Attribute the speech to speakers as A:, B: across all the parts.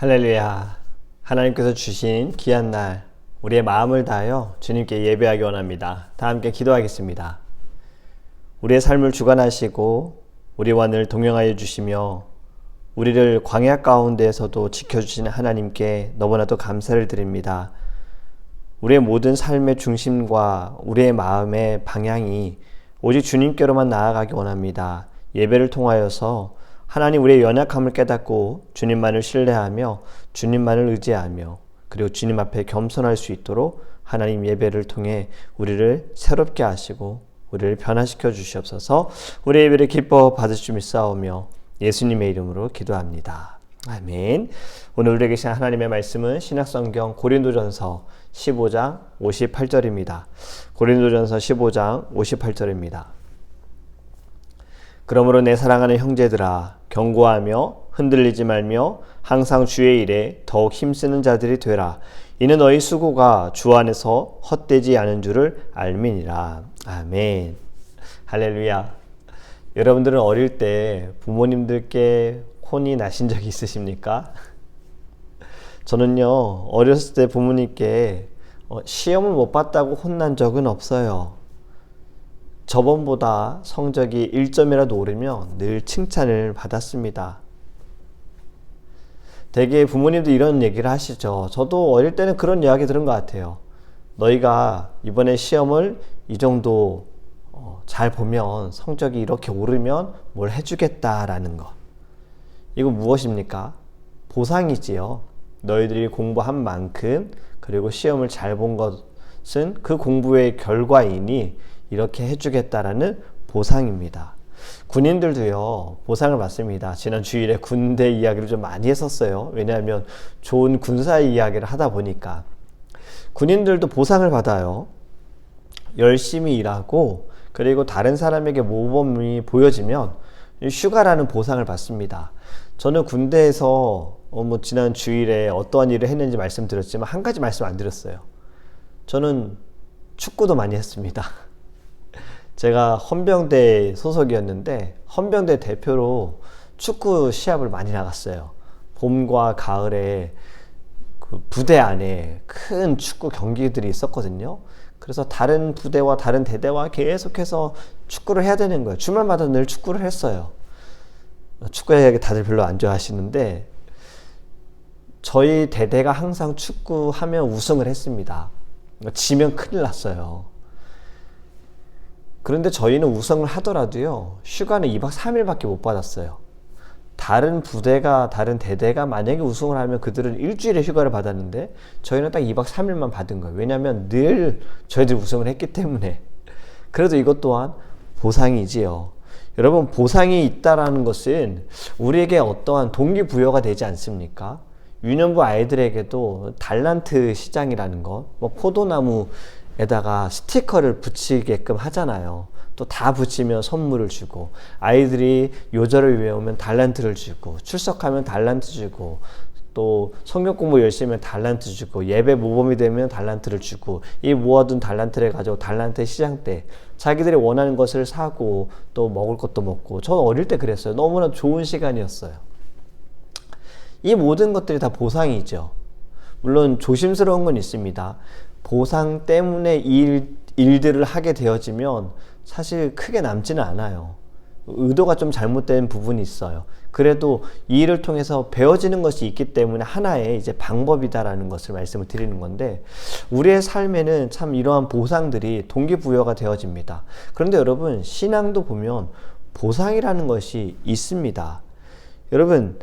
A: 할렐루야. 하나님께서 주신 귀한 날, 우리의 마음을 다하여 주님께 예배하기 원합니다. 다 함께 기도하겠습니다. 우리의 삶을 주관하시고 우리와 늘 동행하여 주시며 우리를 광야 가운데에서도 지켜주시는 하나님께 너무나도 감사를 드립니다. 우리의 모든 삶의 중심과 우리의 마음의 방향이 오직 주님께로만 나아가기 원합니다. 예배를 통하여서 하나님 우리의 연약함을 깨닫고 주님만을 신뢰하며 주님만을 의지하며 그리고 주님 앞에 겸손할 수 있도록 하나님 예배를 통해 우리를 새롭게 하시고 우리를 변화시켜 주시옵소서 우리 예배를 기뻐 받으시며 싸우며 예수님의 이름으로 기도합니다. 아멘. 오늘 우리에게 계신 하나님의 말씀은 신약성경 고린도전서 15장 58절입니다. 고린도전서 15장 58절입니다. 그러므로 내 사랑하는 형제들아 경고하며 흔들리지 말며 항상 주의 일에 더욱 힘쓰는 자들이 되라. 이는 너희 수고가 주 안에서 헛되지 않은 줄을 알미니라. 아멘. 할렐루야. 여러분들은 어릴 때 부모님들께 혼이 나신 적이 있으십니까? 저는요, 어렸을 때 부모님께 어, 시험을 못 봤다고 혼난 적은 없어요. 저번보다 성적이 1점이라도 오르면 늘 칭찬을 받았습니다. 대개 부모님도 이런 얘기를 하시죠. 저도 어릴 때는 그런 이야기 들은 것 같아요. 너희가 이번에 시험을 이 정도 어, 잘 보면 성적이 이렇게 오르면 뭘 해주겠다라는 것. 이거 무엇입니까? 보상이지요. 너희들이 공부한 만큼 그리고 시험을 잘 본 것은 그 공부의 결과이니 이렇게 해주겠다라는 보상입니다. 군인들도요, 보상을 받습니다. 지난 주일에 군대 이야기를 좀 많이 했었어요. 왜냐하면 좋은 군사 이야기를 하다 보니까. 군인들도 보상을 받아요. 열심히 일하고, 그리고 다른 사람에게 모범이 보여지면 휴가라는 보상을 받습니다. 저는 군대에서 어, 뭐 지난 주일에 어떠한 일을 했는지 말씀드렸지만 한 가지 말씀 안 드렸어요. 저는 축구도 많이 했습니다. 제가 헌병대 소속이었는데 헌병대 대표로 축구 시합을 많이 나갔어요. 봄과 가을에 그 부대 안에 큰 축구 경기들이 있었거든요. 그래서 다른 부대와 다른 대대와 계속해서 축구를 해야 되는 거예요. 주말마다 늘 축구를 했어요. 축구 이야기 다들 별로 안 좋아하시는데 저희 대대가 항상 축구하면 우승을 했습니다. 지면 큰일 났어요. 그런데 저희는 우승을 하더라도요, 휴가는 2박 3일밖에 못 받았어요. 다른 부대가, 다른 대대가 만약에 우승을 하면 그들은 일주일의 휴가를 받았는데, 저희는 딱 2박 3일만 받은 거예요. 왜냐하면 늘 저희들이 우승을 했기 때문에. 그래도 이것 또한 보상이지요. 여러분, 보상이 있다라는 것은 우리에게 어떠한 동기부여가 되지 않습니까? 유년부 아이들에게도 달란트 시장이라는 것, 뭐 포도나무 에다가 스티커를 붙이게끔 하잖아요. 또 다 붙이면 선물을 주고 아이들이 요절을 외우면 달란트를 주고 출석하면 달란트 주고 또 성경 공부 열심히 하면 달란트 주고 예배 모범이 되면 달란트를 주고 이 모아둔 달란트를 가지고 달란트 시장 때 자기들이 원하는 것을 사고 또 먹을 것도 먹고 저는 어릴 때 그랬어요. 너무나 좋은 시간이었어요. 이 모든 것들이 다 보상이죠. 물론 조심스러운 건 있습니다. 보상 때문에 일, 일들을 하게 되어지면 사실 크게 남지는 않아요. 의도가 좀 잘못된 부분이 있어요. 그래도 이 일을 통해서 배워지는 것이 있기 때문에 하나의 이제 방법이다라는 것을 말씀을 드리는 건데 우리의 삶에는 참 이러한 보상들이 동기부여가 되어집니다. 그런데 여러분 신앙도 보면 보상이라는 것이 있습니다. 여러분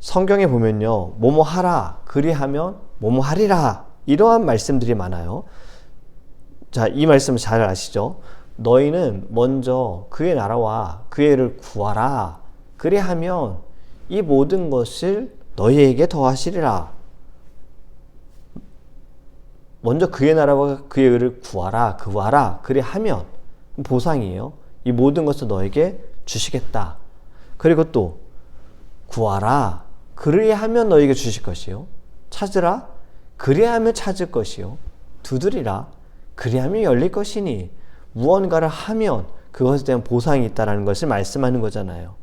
A: 성경에 보면요. 뭐뭐 하라 그리하면 뭐뭐 하리라 이러한 말씀들이 많아요. 자, 이 말씀 잘 아시죠? 너희는 먼저 그의 나라와 그의 를 구하라. 그래 하면 이 모든 것을 너희에게 더하시리라. 먼저 그의 나라와 그의 의를 구하라, 구하라. 그래 하면 보상이에요. 이 모든 것을 너에게 주시겠다. 그리고 또 구하라. 그래 하면 너에게 주실 것이요. 찾으라. 그리하면 찾을 것이요. 두드리라. 그리하면 열릴 것이니 무언가를 하면 그것에 대한 보상이 있다라는 것을 말씀하는 거잖아요.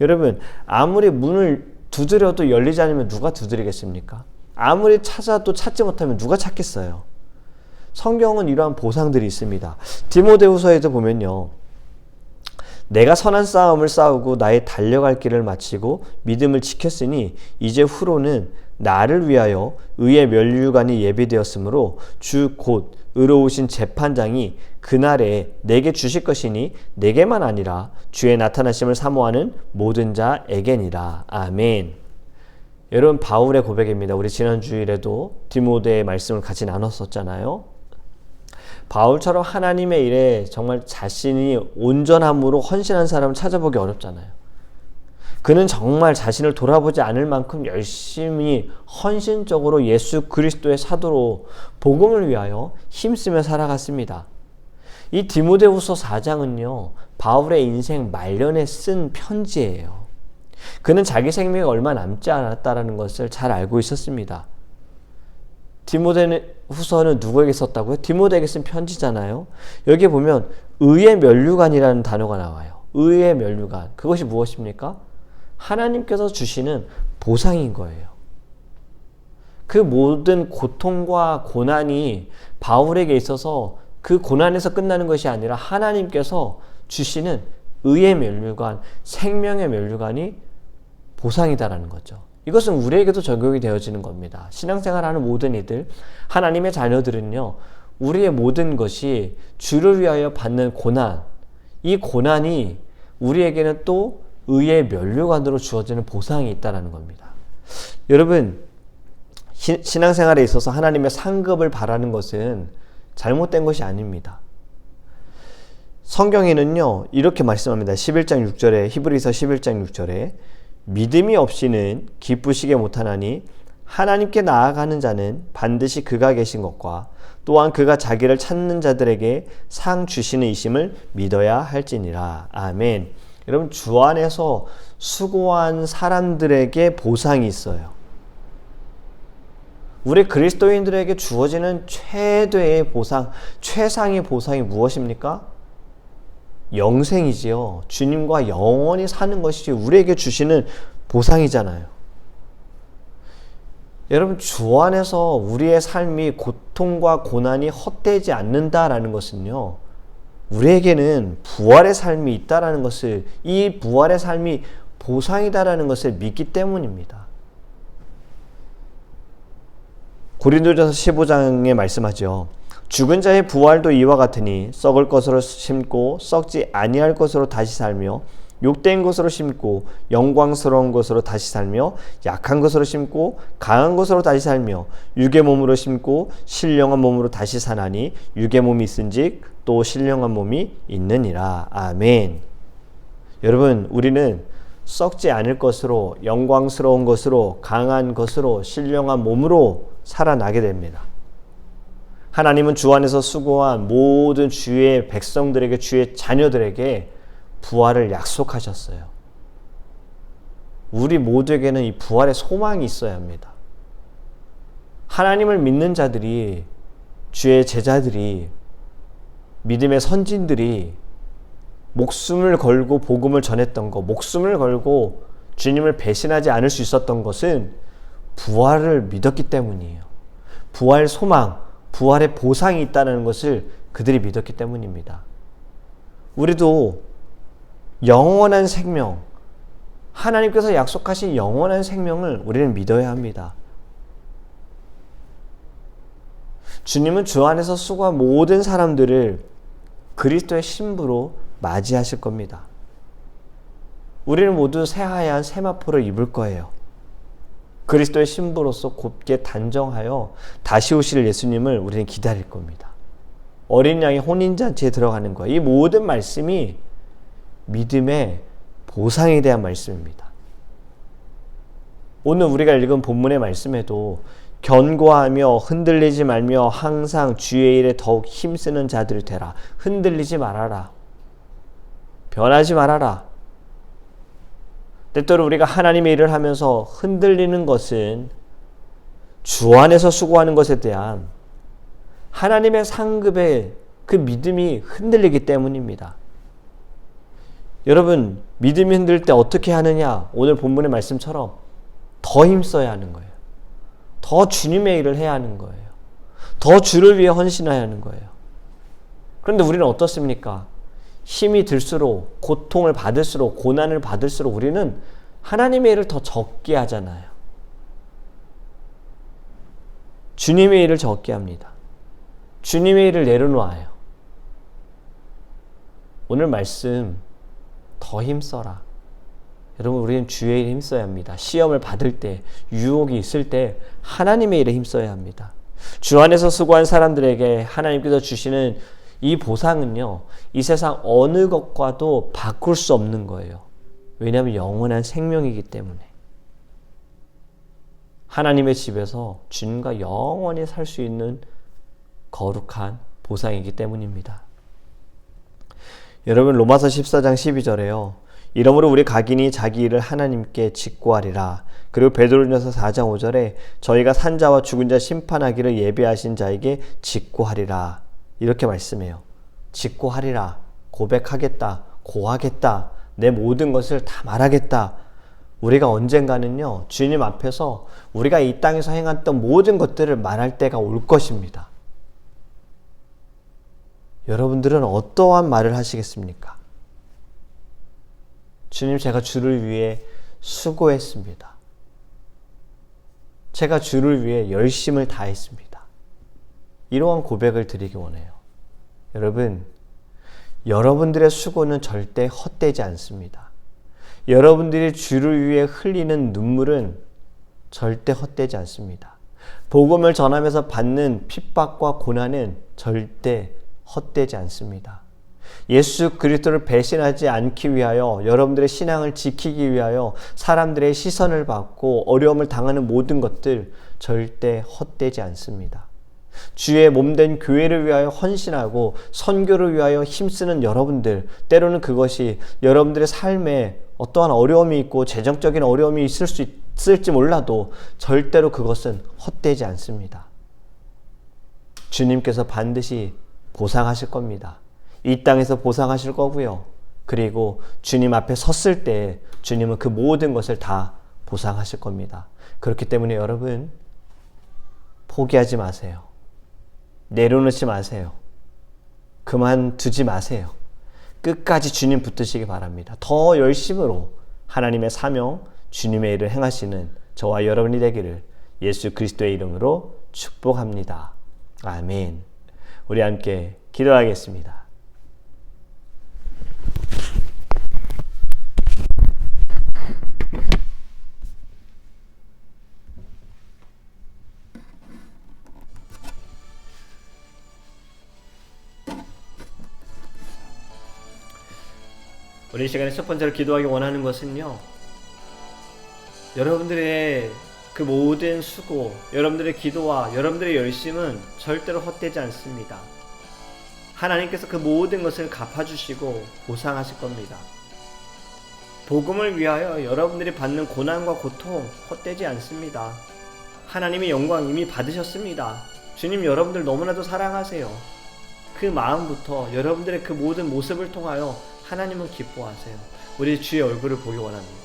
A: 여러분, 아무리 문을 두드려도 열리지 않으면 누가 두드리겠습니까? 아무리 찾아도 찾지 못하면 누가 찾겠어요? 성경은 이러한 보상들이 있습니다. 디모데후서에도 보면요. 내가 선한 싸움을 싸우고 나의 달려갈 길을 마치고 믿음을 지켰으니 이제 후로는 나를 위하여 의의 면류관이 예비되었으므로 주 곧 의로우신 재판장이 그날에 내게 주실 것이니 내게만 아니라 주의 나타나심을 사모하는 모든 자에게니라. 아멘. 여러분 바울의 고백입니다. 우리 지난 주일에도 디모데의 말씀을 같이 나눴었잖아요. 바울처럼 하나님의 일에 정말 자신이 온전함으로 헌신한 사람을 찾아보기 어렵잖아요. 그는 정말 자신을 돌아보지 않을 만큼 열심히 헌신적으로 예수 그리스도의 사도로 복음을 위하여 힘쓰며 살아갔습니다. 이 디모데후서 4장은요. 바울의 인생 말년에 쓴 편지예요. 그는 자기 생명이 얼마 남지 않았다라는 것을 잘 알고 있었습니다. 디모데 후서는 누구에게 썼다고요? 디모데에게 쓴 편지잖아요. 여기 보면 의의 면류관이라는 단어가 나와요. 의의 면류관. 그것이 무엇입니까? 하나님께서 주시는 보상인 거예요. 그 모든 고통과 고난이 바울에게 있어서 그 고난에서 끝나는 것이 아니라 하나님께서 주시는 의의 면류관, 생명의 면류관이 보상이다라는 거죠. 이것은 우리에게도 적용이 되어지는 겁니다. 신앙생활하는 모든 이들, 하나님의 자녀들은요, 우리의 모든 것이 주를 위하여 받는 고난, 이 고난이 우리에게는 또 의의 면류관으로 주어지는 보상이 있다는 겁니다. 여러분, 신앙생활에 있어서 하나님의 상급을 바라는 것은 잘못된 것이 아닙니다. 성경에는요, 이렇게 말씀합니다. 11장 6절에, 히브리서 11장 6절에, 믿음이 없이는 기쁘시게 못하나니 하나님께 나아가는 자는 반드시 그가 계신 것과 또한 그가 자기를 찾는 자들에게 상 주시는 이심을 믿어야 할지니라. 아멘. 여러분 주 안에서 수고한 사람들에게 보상이 있어요. 우리 그리스도인들에게 주어지는 최대의 보상, 최상의 보상이 무엇입니까? 영생이지요. 주님과 영원히 사는 것이 우리에게 주시는 보상이잖아요. 여러분, 주 안에서 우리의 삶이 고통과 고난이 헛되지 않는다라는 것은요, 우리에게는 부활의 삶이 있다라는 것을, 이 부활의 삶이 보상이다라는 것을 믿기 때문입니다. 고린도전서 15장에 말씀하죠. 죽은 자의 부활도 이와 같으니 썩을 것으로 심고 썩지 아니할 것으로 다시 살며 욕된 것으로 심고 영광스러운 것으로 다시 살며 약한 것으로 심고 강한 것으로 다시 살며 육의 몸으로 심고 신령한 몸으로 다시 사나니 육의 몸이 있은즉 또 신령한 몸이 있느니라 아멘. 여러분 우리는 썩지 않을 것으로 영광스러운 것으로 강한 것으로 신령한 몸으로 살아나게 됩니다. 하나님은 주 안에서 수고한 모든 주의 백성들에게 주의 자녀들에게 부활을 약속하셨어요. 우리 모두에게는 이 부활의 소망이 있어야 합니다. 하나님을 믿는 자들이 주의 제자들이 믿음의 선진들이 목숨을 걸고 복음을 전했던 것, 목숨을 걸고 주님을 배신하지 않을 수 있었던 것은 부활을 믿었기 때문이에요. 부활 소망, 부활의 보상이 있다는 것을 그들이 믿었기 때문입니다. 우리도 영원한 생명, 하나님께서 약속하신 영원한 생명을 우리는 믿어야 합니다. 주님은 주 안에서 수고한 모든 사람들을 그리스도의 신부로 맞이하실 겁니다. 우리는 모두 새하얀 세마포를 입을 거예요. 그리스도의 신부로서 곱게 단정하여 다시 오실 예수님을 우리는 기다릴 겁니다. 어린 양의 혼인잔치에 들어가는 거. 이 모든 말씀이 믿음의 보상에 대한 말씀입니다. 오늘 우리가 읽은 본문의 말씀에도 견고하며 흔들리지 말며 항상 주의 일에 더욱 힘쓰는 자들이 되라. 흔들리지 말아라. 변하지 말아라. 때때로 우리가 하나님의 일을 하면서 흔들리는 것은 주 안에서 수고하는 것에 대한 하나님의 상급의 그 믿음이 흔들리기 때문입니다. 여러분, 믿음이 흔들 때 어떻게 하느냐? 오늘 본문의 말씀처럼 더 힘써야 하는 거예요. 더 주님의 일을 해야 하는 거예요. 더 주를 위해 헌신해야 하는 거예요. 그런데 우리는 어떻습니까? 힘이 들수록 고통을 받을수록 고난을 받을수록 우리는 하나님의 일을 더 적게 하잖아요. 주님의 일을 적게 합니다. 주님의 일을 내려놓아요. 오늘 말씀 더 힘써라. 여러분 우리는 주의 일에 힘써야 합니다. 시험을 받을 때, 유혹이 있을 때 하나님의 일에 힘써야 합니다. 주 안에서 수고한 사람들에게 하나님께서 주시는 이 보상은요, 이 세상 어느 것과도 바꿀 수 없는 거예요. 왜냐하면 영원한 생명이기 때문에. 하나님의 집에서 주님과 영원히 살 수 있는 거룩한 보상이기 때문입니다. 여러분 로마서 14장 12절에요. 이러므로 우리 각인이 자기 일을 하나님께 직고하리라. 그리고 베드로전서 4장 5절에 저희가 산 자와 죽은 자 심판하기를 예배하신 자에게 직고하리라. 이렇게 말씀해요. 직고하리라. 고백하겠다. 고하겠다. 내 모든 것을 다 말하겠다. 우리가 언젠가는요, 주님 앞에서 우리가 이 땅에서 행했던 모든 것들을 말할 때가 올 것입니다. 여러분들은 어떠한 말을 하시겠습니까? 주님, 제가 주를 위해 수고했습니다. 제가 주를 위해 열심을 다했습니다. 이러한 고백을 드리기 원해요. 여러분, 여러분들의 수고는 절대 헛되지 않습니다. 여러분들이 주를 위해 흘리는 눈물은 절대 헛되지 않습니다. 복음을 전하면서 받는 핍박과 고난은 절대 헛되지 않습니다. 예수 그리스도를 배신하지 않기 위하여 여러분들의 신앙을 지키기 위하여 사람들의 시선을 받고 어려움을 당하는 모든 것들 절대 헛되지 않습니다. 주의 몸된 교회를 위하여 헌신하고 선교를 위하여 힘쓰는 여러분들 때로는 그것이 여러분들의 삶에 어떠한 어려움이 있고 재정적인 어려움이 있을 수 있을지 몰라도 절대로 그것은 헛되지 않습니다. 주님께서 반드시 보상하실 겁니다. 이 땅에서 보상하실 거고요. 그리고 주님 앞에 섰을 때 주님은 그 모든 것을 다 보상하실 겁니다. 그렇기 때문에 여러분 포기하지 마세요. 내려놓지 마세요. 그만두지 마세요. 끝까지 주님 붙드시기 바랍니다. 더 열심으로 하나님의 사명, 주님의 일을 행하시는 저와 여러분이 되기를 예수 그리스도의 이름으로 축복합니다. 아멘. 우리 함께 기도하겠습니다. 우리 시간에 첫 번째로 기도하기 원하는 것은요. 여러분들의 그 모든 수고, 여러분들의 기도와 여러분들의 열심은 절대로 헛되지 않습니다. 하나님께서 그 모든 것을 갚아주시고 보상하실 겁니다. 복음을 위하여 여러분들이 받는 고난과 고통 헛되지 않습니다. 하나님의 영광 이미 받으셨습니다. 주님 여러분들 너무나도 사랑하세요. 그 마음부터 여러분들의 그 모든 모습을 통하여 하나님은 기뻐하세요. 우리 주의 얼굴을 보기 원합니다.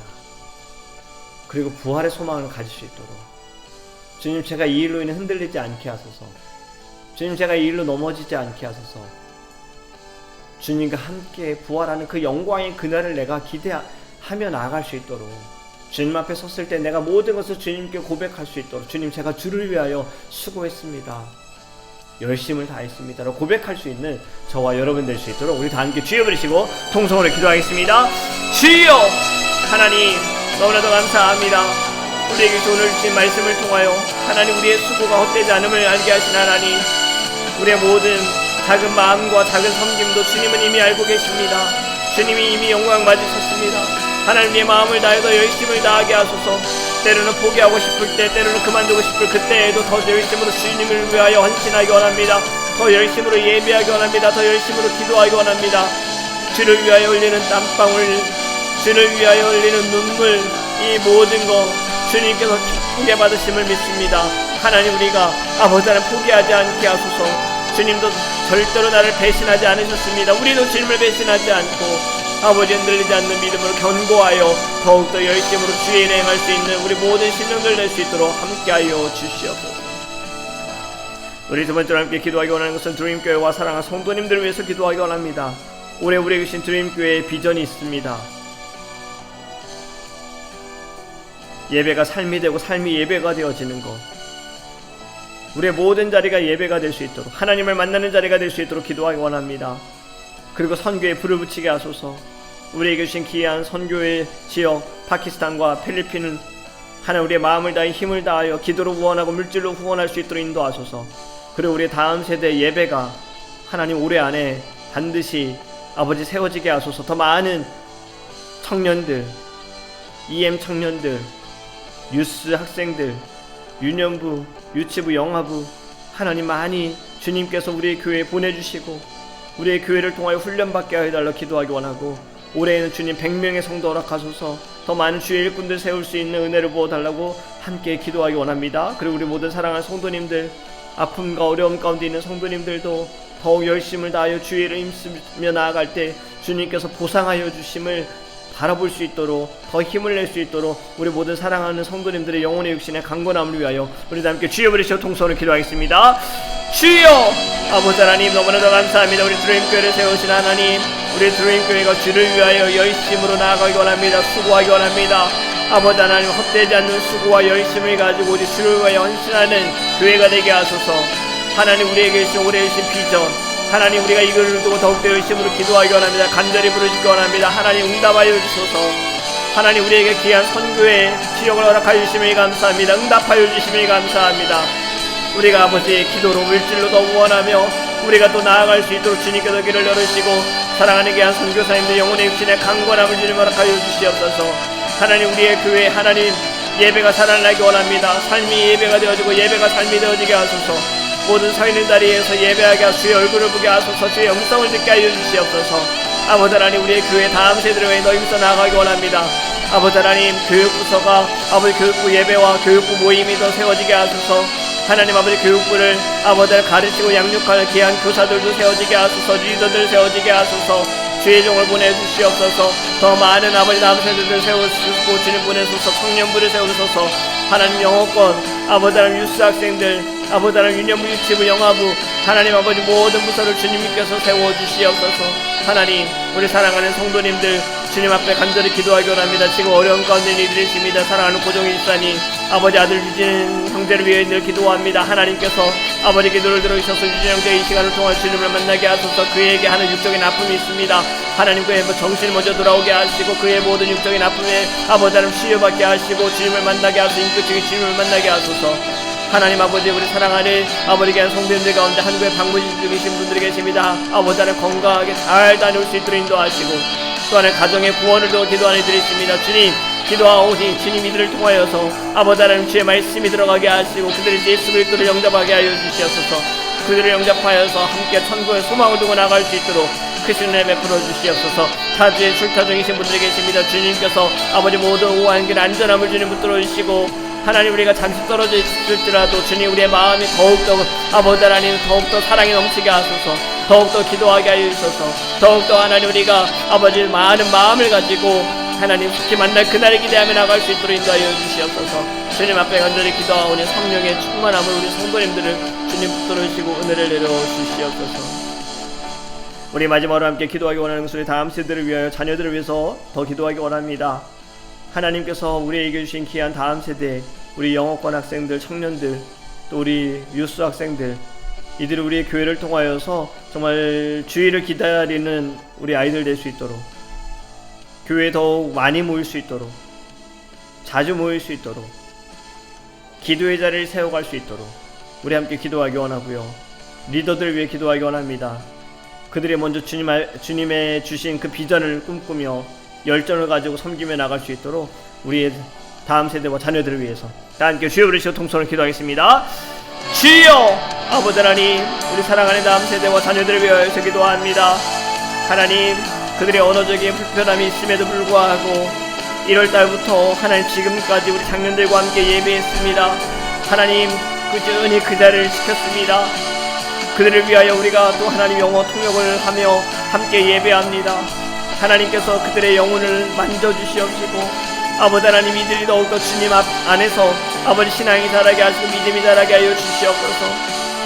A: 그리고 부활의 소망을 가질 수 있도록. 주님 제가 이 일로 인해 흔들리지 않게 하소서. 주님 제가 이 일로 넘어지지 않게 하소서. 주님과 함께 부활하는 그 영광의 그날을 내가 기대하며 나아갈 수 있도록. 주님 앞에 섰을 때 내가 모든 것을 주님께 고백할 수 있도록. 주님 제가 주를 위하여 수고했습니다. 열심을 다했습니다로 고백할 수 있는 저와 여러분 될 수 있도록 우리 다 함께 주여 부르시고 통성으로 기도하겠습니다. 주여 하나님 너무나도 감사합니다. 우리에게 오늘 주신 말씀을 통하여 하나님 우리의 수고가 헛되지 않음을 알게 하신 하나님 우리의 모든 작은 마음과 작은 섬김도 주님은 이미 알고 계십니다. 주님이 이미 영광 받으셨습니다. 하나님 의 마음을 다해서 열심을 다하게 하소서 때로는 포기하고 싶을 때 때로는 그만두고 싶을 그때에도 더 열심으로 주님을 위하여 헌신하기 원합니다 더 열심으로 예배하기 원합니다 더 열심으로 기도하기 원합니다 주를 위하여 흘리는 땀방울 주를 위하여 흘리는 눈물 이 모든 거 주님께서 기쁘게 받으심을 믿습니다 하나님 우리가 아버지 는 포기하지 않게 하소서 주님도 절대로 나를 배신하지 않으셨습니다 우리도 주님을 배신하지 않고
B: 아버지 흔들리지 않는 믿음으로 견고하여 더욱더 열심으로 주의 행할 수 있는 우리 모든 심령들 낼수 있도록 함께하여 주시옵소서. 우리 두 번째로 함께 기도하기 원하는 것은 드림교회와 사랑하는 성도님들을 위해서 기도하기 원합니다. 올해 우리에게 주신 드림교회의 비전이 있습니다. 예배가 삶이 되고 삶이 예배가 되어지는 것. 우리의 모든 자리가 예배가 될 수 있도록 하나님을 만나는 자리가 될 수 있도록 기도하기 원합니다. 그리고 선교에 불을 붙이게 하소서. 우리에게 주신 귀한 선교의 지역 파키스탄과 필리핀은 하나 우리의 마음을 다해 힘을 다하여 기도로 후원하고 물질로 후원할 수 있도록 인도하소서. 그리고 우리의 다음 세대 예배가 하나님 올해 안에 반드시 아버지 세워지게 하소서. 더 많은 청년들, EM 청년들, 뉴스 학생들, 유년부, 유치부, 영화부 하나님 많이 주님께서 우리의 교회에 보내주시고 우리의 교회를 통하여 훈련받게 하여 달라 기도하기 원하고 올해에는 주님 100명의 성도 허락하소서 더 많은 주의 일꾼들 세울 수 있는 은혜를 부어달라고 함께 기도하기 원합니다. 그리고 우리 모든 사랑하는 성도님들 아픔과 어려움 가운데 있는 성도님들도 더욱 열심을 다하여 주의 일을 힘쓰며 나아갈 때 주님께서 보상하여 주심을 바라볼 수 있도록 더 힘을 낼 수 있도록 우리 모든 사랑하는 성도님들의 영혼의 육신의 강건함을 위하여 우리 다 함께 주여 부르시어 통성으로 기도하겠습니다. 주여 아버지 하나님 너무나도 감사합니다. 우리 드림교회를 세우신 하나님 우리 드림교회가 주를 위하여 열심으로 나아가기 원합니다. 수고하기 원합니다. 아버지 하나님 헛되지 않는 수고와 열심을 가지고 우리 주를 위하여 헌신하는 교회가 되게 하소서 하나님 우리에게 주신 올해 주신 비전 하나님 우리가 이걸 두고 더욱더 열심으로 기도하기 원합니다. 간절히 부르시기 원합니다. 하나님 응답하여 주소서. 하나님 우리에게 귀한 선교의 지역을 허락하여 주심을 감사합니다. 응답하여 주심을 감사합니다. 우리가 아버지의 기도로 물질로 더 원하며 우리가 또 나아갈 수 있도록 주님께서 길을 열으시고 사랑하는 귀한 선교사님들 영혼의 육신의 강건함을 주님 허락하여 주시옵소서. 하나님 우리의 교회 하나님 예배가 살아나기 원합니다. 삶이 예배가 되어지고 예배가 삶이 되어지게 하소서. 모든 서 있는 자리에서 예배하게 주의 얼굴을 보게 하소서 주의 영성을 듣게 하여 주시옵소서. 아버지 하나님 우리의 교회 다음 세대를 위해 너희부터 나아가기 원합니다. 아버지 하나님 교육부서가 아버지 교육부 예배와 교육부 모임이 더 세워지게 하소서. 하나님 아버지 교육부를 아버지를 가르치고 양육할 귀한 교사들도 세워지게 하소서. 리더들 세워지게 하소서. 주의 종을 보내주시옵소서. 더 많은 아버지 세대들 세우시고 주님 보내소서. 청년부를 세우소서. 하나님 영어권 아버지 하나님 유스 학생들 하나님 유년부 유치부 영화부 하나님 아버지 모든 부서를 주님께서 세워주시옵소서. 하나님 우리 사랑하는 성도님들 주님 앞에 간절히 기도하기 원합니다. 지금 어려운 가운데 이들이십니다. 사랑하는 고종일 집사님 아버지 아들 유진 형제를 위해 늘 기도합니다. 하나님께서 아버지 기도를 들어주셔서 유진 형제 이 시간을 통해 주님을 만나게 하소서. 그에게 하는 육적인 아픔이 있습니다. 하나님 그의 뭐 정신이 먼저 돌아오게 하시고 그의 모든 육적인 아픔에 아버지 하나님 치유받게 하시고 주님을 만나게 하소서. 인격적인 주님을 만나게 하소서 하나님 아버지 우리 사랑하는 아버지께 성도님들 가운데 한국에 방문 중이신 분들이 계십니다. 아버지 하나님 건강하게 잘 다녀올 수 있도록 인도하시고 또 하나님 가정의 구원을 도 기도하는 이들이 있습니다. 주님 기도하오니 주님 이들을 통하여서 아버지 하나님 주의 말씀이 들어가게 하시고 그들이 예수 그리스도를 영접하게 하여 주시옵소서 그들을 영접하여서 함께 천국의 소망을 두고 나갈 수 있도록 크신의 베풀어 주시옵소서 타주에 출타 중이신 분들이 계십니다. 주님께서 아버지 모든 오한 길 안전함을 주님 붙들어 주시고 하나님 우리가 잠시 떨어져 있을지라도 주님 우리의 마음이 더욱더 아버지 하나님 더욱더 사랑이 넘치게 하소서. 더욱더 기도하게 하여 주소서. 더욱더 하나님 우리가 아버지 많은 마음을 가지고 하나님 속히 만날 그날을 기대하며 나갈 수 있도록 인도하여 주시옵소서. 주님 앞에 간절히 기도하오니 성령의 충만함을 우리 성도님들을 주님 붙들으시고 은혜를 내려 주시옵소서. 우리 마지막으로 함께 기도하기 원하는 것을 다음 세대를 위하여 자녀들을 위해서 더 기도하기 원합니다 하나님께서 우리에게 주신 귀한 다음 세대, 우리 영어권 학생들, 청년들, 또 우리 유스 학생들, 이들이 우리의 교회를 통하여서 정말 주의를 기다리는 우리 아이들 될 수 있도록, 교회에 더욱 많이 모일 수 있도록, 자주 모일 수 있도록, 기도의 자리를 세워갈 수 있도록, 우리 함께 기도하기 원하고요. 리더들 위해 기도하기 원합니다. 그들이 먼저 주님, 주님의 주신 그 비전을 꿈꾸며 열정을 가지고 섬기며 나갈 수 있도록 우리의 다음 세대와 자녀들을 위해서 다 함께 주여 부르시고 통성을 기도하겠습니다. 주여 아버지 하나님 우리 사랑하는 다음 세대와 자녀들을 위하여서 기도합니다. 하나님 그들의 언어적인 불편함이 있음에도 불구하고 1월 달부터 하나님 지금까지 우리 장년들과 함께 예배했습니다. 하나님 꾸준히 그 자리를 지켰습니다. 그들을 위하여 우리가 또 하나님 영어 통역을 하며 함께 예배합니다. 하나님께서 그들의 영혼을 만져주시옵시고 아버지 하나님 이들이 더욱더 주님 앞 안에서 아버지 신앙이 자라게 하시고 믿음이 자라게 하여 주시옵소서.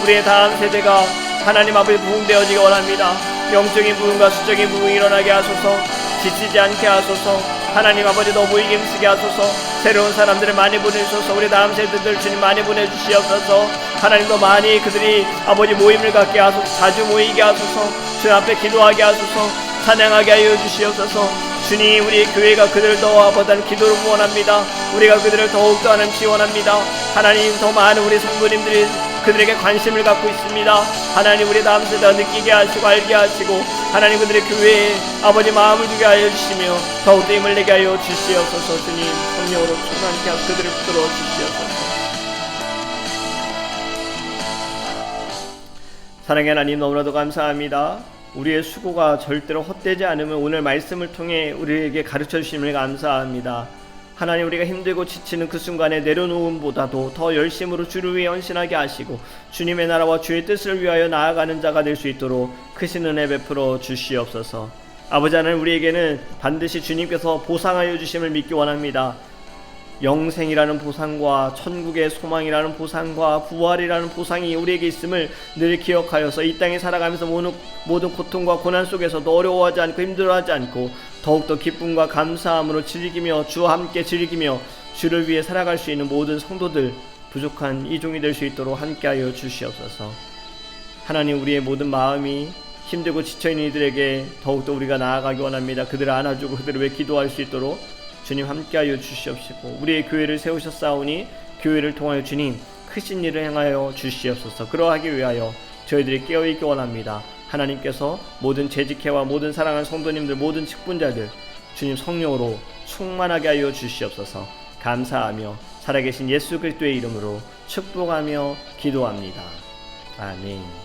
B: 우리의 다음 세대가 하나님 앞에 부흥되어지기 원합니다. 영적인 부흥과 수적인 부흥이 일어나게 하소서. 지치지 않게 하소서. 하나님 아버지 더 보이게 힘쓰게 하소서. 새로운 사람들을 많이 보내주소서. 우리 다음 세대들 주님 많이 보내주시옵소서. 하나님 더 많이 그들이 아버지 모임을 갖게 하소서. 자주 모이게 하소서. 주 앞에 기도하게 하소서 찬양하게 하여 주시옵소서. 주님 우리 교회가 그들을 더 아버다는 기도를 원합니다. 우리가 그들을 더욱더 하나님 지원합니다. 하나님 더 많은 우리 성도님들이 그들에게 관심을 갖고 있습니다. 하나님 우리 다음 세대가 느끼게 하시고 알게 하시고 하나님 그들의 교회에 아버지 마음을 주게 하여 주시며 더욱더 힘을 내게 하여 주시옵소서. 주님 성령으로 충만케 하고 그들을 붙들어 주시옵소서. 사랑의 하나님 너무나도 감사합니다. 우리의 수고가 절대로 헛되지 않으면 오늘 말씀을 통해 우리에게 가르쳐 주심을 감사합니다. 하나님 우리가 힘들고 지치는 그 순간에 내려놓음보다도 더 열심으로 주를 위해 헌신하게 하시고 주님의 나라와 주의 뜻을 위하여 나아가는 자가 될 수 있도록 크신 은혜 베풀어 주시옵소서. 아버지 하나님 우리에게는 반드시 주님께서 보상하여 주심을 믿기 원합니다. 영생이라는 보상과 천국의 소망이라는 보상과 부활이라는 보상이 우리에게 있음을 늘 기억하여서 이 땅에 살아가면서 모든, 고통과 고난 속에서도 어려워하지 않고 힘들어하지 않고 더욱더 기쁨과 감사함으로 즐기며 주와 함께 즐기며 주를 위해 살아갈 수 있는 모든 성도들 부족한 이종이 될 수 있도록 함께하여 주시옵소서. 하나님 우리의 모든 마음이 힘들고 지쳐있는 이들에게 더욱더 우리가 나아가기 원합니다. 그들을 안아주고 그들을 위해 기도할 수 있도록 주님 함께하여 주시옵시고 우리의 교회를 세우셨사오니 교회를 통하여 주님 크신 일을 행하여 주시옵소서 그러하기 위하여 저희들이 깨어있기 원합니다. 하나님께서 모든 재직회와 모든 사랑하는 성도님들 모든 직분자들 주님 성령으로 충만하게 하여 주시옵소서 감사하며 살아계신 예수 그리스도의 이름으로 축복하며 기도합니다. 아멘.